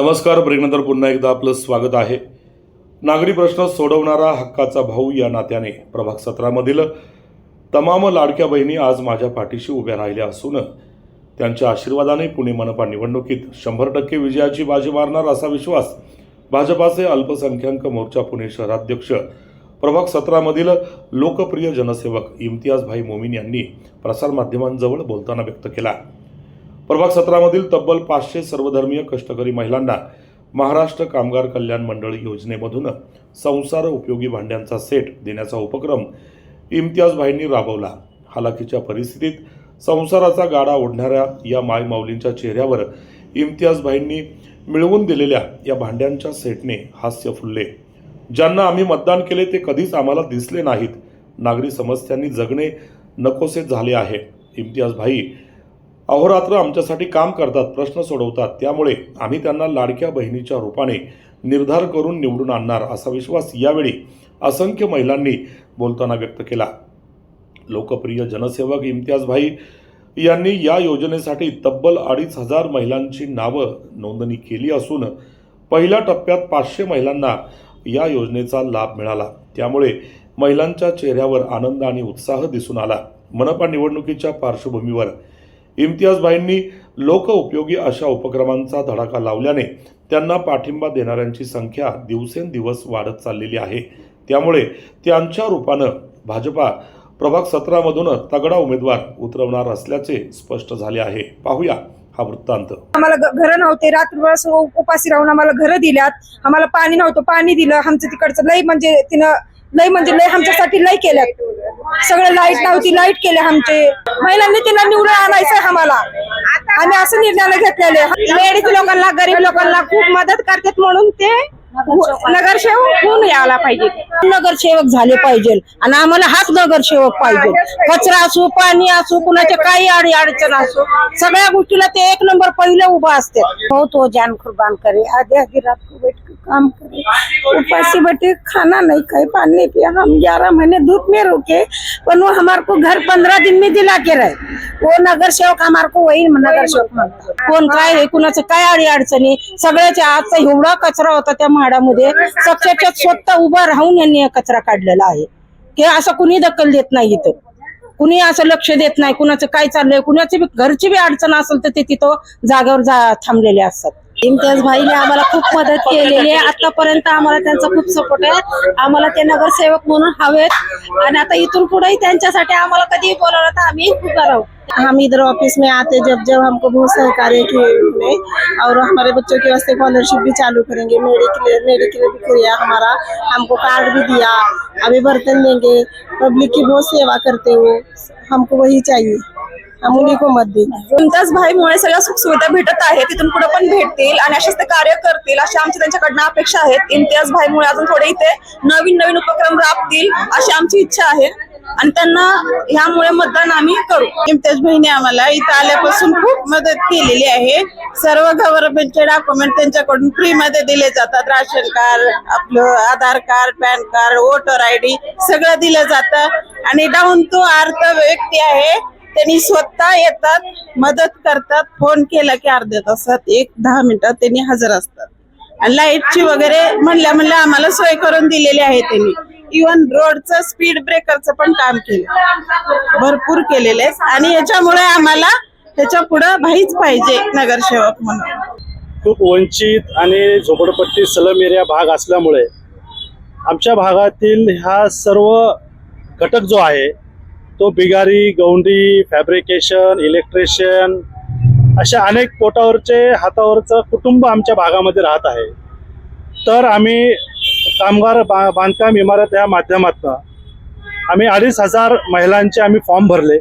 नमस्कार ब्रेकनंतर पुन्हा एकदा आपलं स्वागत आहे. नागरी प्रश्न सोडवणारा हक्काचा भाऊ या नात्याने प्रभाग सत्रामधील तमाम लाडक्या बहिणी आज माझ्या पाठीशी उभ्या राहिल्या असून त्यांच्या आशीर्वादाने पुणे मनपा निवडणुकीत शंभर टक्के विजयाची बाजी मारणार असा विश्वास भाजपाचे अल्पसंख्याक मोर्चा पुणे शहराध्यक्ष प्रभाग सत्रामधील लोकप्रिय जनसेवक इम्तियाजभाई मोमीन यांनी प्रसारमाध्यमांजवळ बोलताना व्यक्त केला. प्रभाग सतरामधील तब्बल पाचशे सर्वधर्मीय कष्टकरी महिलांना महाराष्ट्र कामगार कल्याण मंडळ योजनेमधून संसार उपयोगी भांड्यांचा सेट देण्याचा उपक्रम इम्तियाज भाईंनी राबवला. हालाकीच्या परिस्थितीत संसाराचा गाडा ओढणाऱ्या या मायमाऊलींच्या चेहऱ्यावर इम्तियाज भाईंनी मिळवून दिलेल्या या भांड्यांच्या सेटने हास्य फुलले. ज्यांना आम्ही मतदान केले ते कधीच आम्हाला दिसले नाहीत. नागरी समस्यांनी जगणे नकोसे झाले आहे. इम्तियाज भाई अहोरात्र आमच्यासाठी काम करतात प्रश्न सोडवतात. त्यामुळे आम्ही त्यांना लाडक्या बहिणीच्या रूपाने निर्धार करून निवडून आणणार असा विश्वास यावेळी असंख्य महिलांनी बोलताना व्यक्त केला. लोकप्रिय जनसेवक इम्तियाज भाई यांनी या योजनेसाठी तब्बल अडीच हजार महिलांची नावं नोंदणी केली असून पहिल्या टप्प्यात पाचशे महिलांना या योजनेचा लाभ मिळाला. त्यामुळे महिलांच्या चेहऱ्यावर आनंद आणि उत्साह दिसून आला. मनपा निवडणुकीच्या पार्श्वभूमीवर इम्तियाजबाईंनी लोक उपयोगी अशा उपक्रमांचा धडाका लावल्याने त्यांना पाठिंबा देणाऱ्यांची संख्या दिवसेंदिवस वाढत चाललेली आहे. त्यामुळे त्यांच्या रूपानं भाजपा प्रभाग सत्रामधून तगडा उमेदवार उतरवणार असल्याचे स्पष्ट झाले आहे. पाहूया हा वृत्तांत. आम्हाला घर घरं नव्हते. रात्रभर असं उपाशी राहून आम्हाला घरं दिल्यात. आम्हाला पाणी नव्हतं. पाणी दिलं. आमचं तिकडचं लई म्हणजे तिनं लय म्हणजे लय आमच्यासाठी लय केल्यात. सगळं लाइट नव्हती लाइट केले आमचे. महिलांनी तिला निवडून आणायचं आम्हाला. आम्ही असं निर्णय घेतलेले. लेडीज लोकांना गरीब लोकांना खूप मदत करतात म्हणून ते नगरसेवक होऊन यायला पाहिजे. नगरसेवक झाले पाहिजे. आणि आम्हाला हाच नगरसेवक पाहिजे. कचरा असो पाणी असो कुणाच्या काही अडी अडचण असो सगळ्या गोष्टीला ते एक नंबर पहिले उभा असते. हो तो जान कुर्बान करे. आधे आधी रात काम करे। उपासी बैठे खाना नहीं खाए पानी नहीं पिया। हम ग्यारह महीने धूप में रुके पर वो हमारे को घर पंद्रह दिन में दिला के रहे। वो नगर सेवक हमारे को वही नगर सेवक म्हणतात कोण काय आहे कुणाचं काय अडी अडचणी? सगळ्याच्या आजचा एवढा कचरा होता त्या म्हाडामध्ये सक्षाच्या स्वतः उभा राहून यांनी कचरा काढलेला आहे. की असं कुणी दखल देत नाही इथं. कुणी असं लक्ष देत नाही कुणाचं काय चाललंय कुणाची घरची बी अडचण असेल तर ते तिथं जागेवर जा थांबलेले असतात. इम्तियाज भाईने आम्हाला खूप मदत केलेली आहे. आतापर्यंत आम्हाला त्यांचा खूप सपोर्ट आहे. आम्हाला ते नगरसेवक म्हणून हवेत. आणि आता इथून पुढेही त्यांच्यासाठी आम्हाला कधीही बोलावलं तर आम्ही उभा राहू हम इधर ऑफिस में आते जब जब हमको बहुत सहकार्य किए और हमारे बच्चों के वास्ते स्कॉलरशिप भी चालू करेंगे। मेडिकल मेडिकल भी किया हमारा। हमको कार्ड भी दिया। अभी बर्तन देंगे पब्लिक की बहुत सेवा करते हो हमको वही चाहिए। को मत देंगे इम्तियाज भाईमुळे सगळ्या सुखसुविधा भेटत आहेत तिथून पुढे पण भेटतील आणि असेच ते कार्य करतील अशी आमची त्यांच्याकडनं अपेक्षा आहेत. इम्तियाज भाईमुळे अजून थोडे इथे नवीन नवीन उपक्रम राबतील अशी आमची इच्छा आहे. आणि त्यांना ह्यामुळे मतदान आम्ही करू. इम्तियाज बहिणी आम्हाला इथं आल्यापासून खूप मदत केलेली आहे. सर्व गव्हर्नमेंटचे डॉक्युमेंट त्यांच्याकडून फ्री मध्ये दिले जातात. राशन कार्ड आपलं Aadhaar card PAN card voter I D सगळं दिलं जातं. आणि डाऊन टू अर्थ व्यक्ती आहे. त्यांनी स्वतः येतात मदत करतात फोन केला की अर्ध्या तासात एक दहा मिनिटात त्यांनी हजर असतात. आणि लाईटची वगैरे म्हणल्या म्हणल्या आम्हाला सोय करून दिलेली आहे त्यांनी. इवन रोडचं स्पीड ब्रेकरचं पण काम केलं. भरपूर केलेले आहे. आणि याच्यामुळे आम्हाला त्याच्या पुढं भाईच पाहिजे नगरसेवक म्हणून. खूप वंचित आणि झोपडपट्टी सलम एरिया भाग असल्यामुळे आमच्या भागातील ह्या सर्व घटक जो आहे तो बिगारी गौंडी फॅब्रिकेशन इलेक्ट्रिशियन अशा अनेक पोटावरचे हातावरचं कुटुंब आमच्या भागामध्ये राहत आहे. तर आम्ही कामगार बा बांधकाम इमारत या माध्यमातून आम्ही अडीच हजार महिलांचे आम्ही फॉर्म भरले.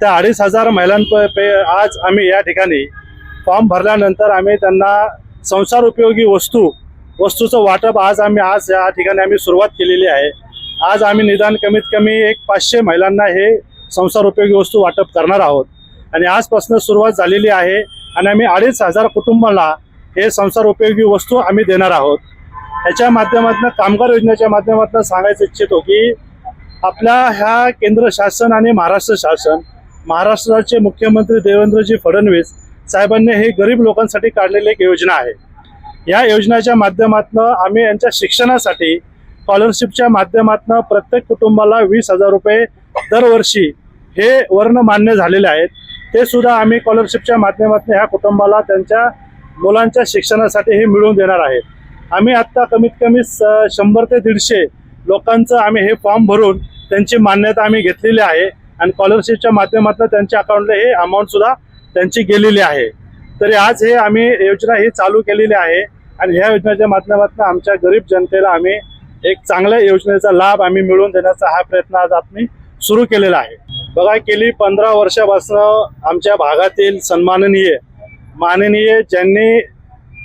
त्या अडीच हजार महिलांप आज आम्ही या ठिकाणी फॉर्म भरल्यानंतर आम्ही त्यांना संसार उपयोगी वस्तू वस्तूचं वाटप आज आम्ही आज या ठिकाणी आम्ही सुरुवात केलेली आहे. आज आम्ही निदान कमीत कमी एक पाचशे महिलांना हे संसार उपयोगी वस्तू वाटप करणार आहोत. आणि आजपासून सुरुवात झालेली आहे आणि आम्ही अडीच हजार कुटुंबाला हे संसार उपयोगी वस्तू आम्ही देणार आहोत. ह्याच्या माध्यमातून कामगार योजनेच्या माध्यमातून सांगायचं इच्छितो की आपल्या ह्या केंद्र शासन आणि महाराष्ट्र शासन महाराष्ट्राचे मुख्यमंत्री देवेंद्रजी फडणवीस साहेबांनी हे गरीब लोकांसाठी काढलेली एक योजना आहे. या योजनेच्या माध्यमातून आम्ही यांच्या शिक्षणासाठी स्कॉलरशिपच्या माध्यमातून प्रत्येक कुटुंबाला वीस हजार रुपये दरवर्षी हे वर्ण मान्य झालेले आहेत. ते सुद्धा आम्ही स्कॉलरशिपच्या माध्यमातून ह्या कुटुंबाला त्यांच्या मुलांच्या शिक्षणासाठी हे मिळवून देणार आहेत. आम्ही आत्ता कमीत कमी स- शंभर ते दीडशे लोकांचं आम्ही हे फॉर्म भरून त्यांची मान्यता आम्ही घेतलेली आहे आणि स्कॉलरशिपच्या माध्यमातून त्यांच्या अकाउंटला हे अमाऊंट सुद्धा त्यांची गेलेली आहे. तरी आज हे आम्ही योजना ही चालू केलेली आहे आणि ह्या योजनेच्या माध्यमातून आमच्या गरीब जनतेला आम्ही एक चांगल्या योजनेचा लाभ आम्ही मिळवून देण्याचा हा प्रयत्न आज आम्ही सुरू केलेला आहे. बघा गेली पंधरा वर्षापासून आमच्या भागातील सन्माननीय माननीय ज्यांनी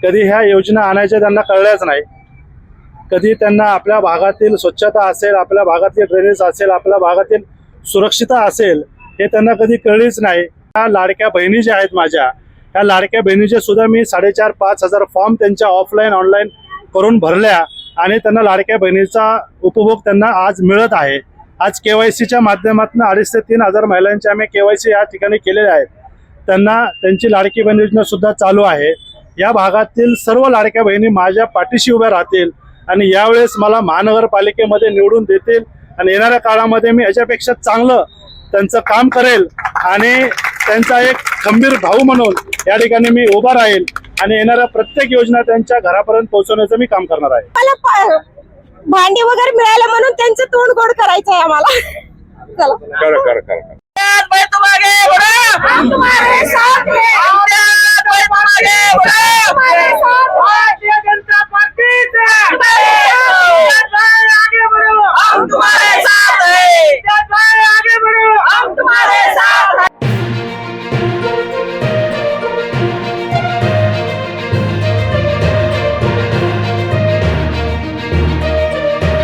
कधी ह्या योजना आणायच्या त्यांना कळल्याच नाही. कधी त्यांना आपल्या भागातील स्वच्छता असेल आपल्या भागातील ड्रेनेज असेल आपल्या भागातील सुरक्षितता असेल हे त्यांना कधी कळलीच नाही. ह्या लाडक्या बहिणी ज्या आहेत माझ्या ह्या लाडक्या बहिणीचे सुद्धा मी साडेचार पाच हजार फॉर्म त्यांच्या ऑफलाईन ऑनलाईन करून भरल्या. आणि त्यांना लाडक्या बहिणीचा उपभोग त्यांना आज मिळत आहे. आज के वाय सीच्या माध्यमातून अडीच ते तीन हजार महिलांचे आम्ही के वाय सी या ठिकाणी केलेले आहेत त्यांना त्यांची लाडकी बहीण योजना सुद्धा चालू आहे. या भागातील सर्व लाडक्या बहिणी माझ्या पाठीशी उभ्या राहतील आणि यावेळेस मला महानगरपालिकेमध्ये निवडून देतील आणि येणाऱ्या काळामध्ये मी याच्यापेक्षा चांगलं त्यांचं काम करेल आणि त्यांचा एक खंबीर भाऊ म्हणून या ठिकाणी मी उभा राहील. आणि येणाऱ्या प्रत्येक योजना त्यांच्या घरापर्यंत पोहोचवण्याचं मी काम करणार आहे भांडी वगैरे मिळालं म्हणून त्यांचं तोंड गोड करायचं आहे आम्हाला कर हम तुम्हारे साथ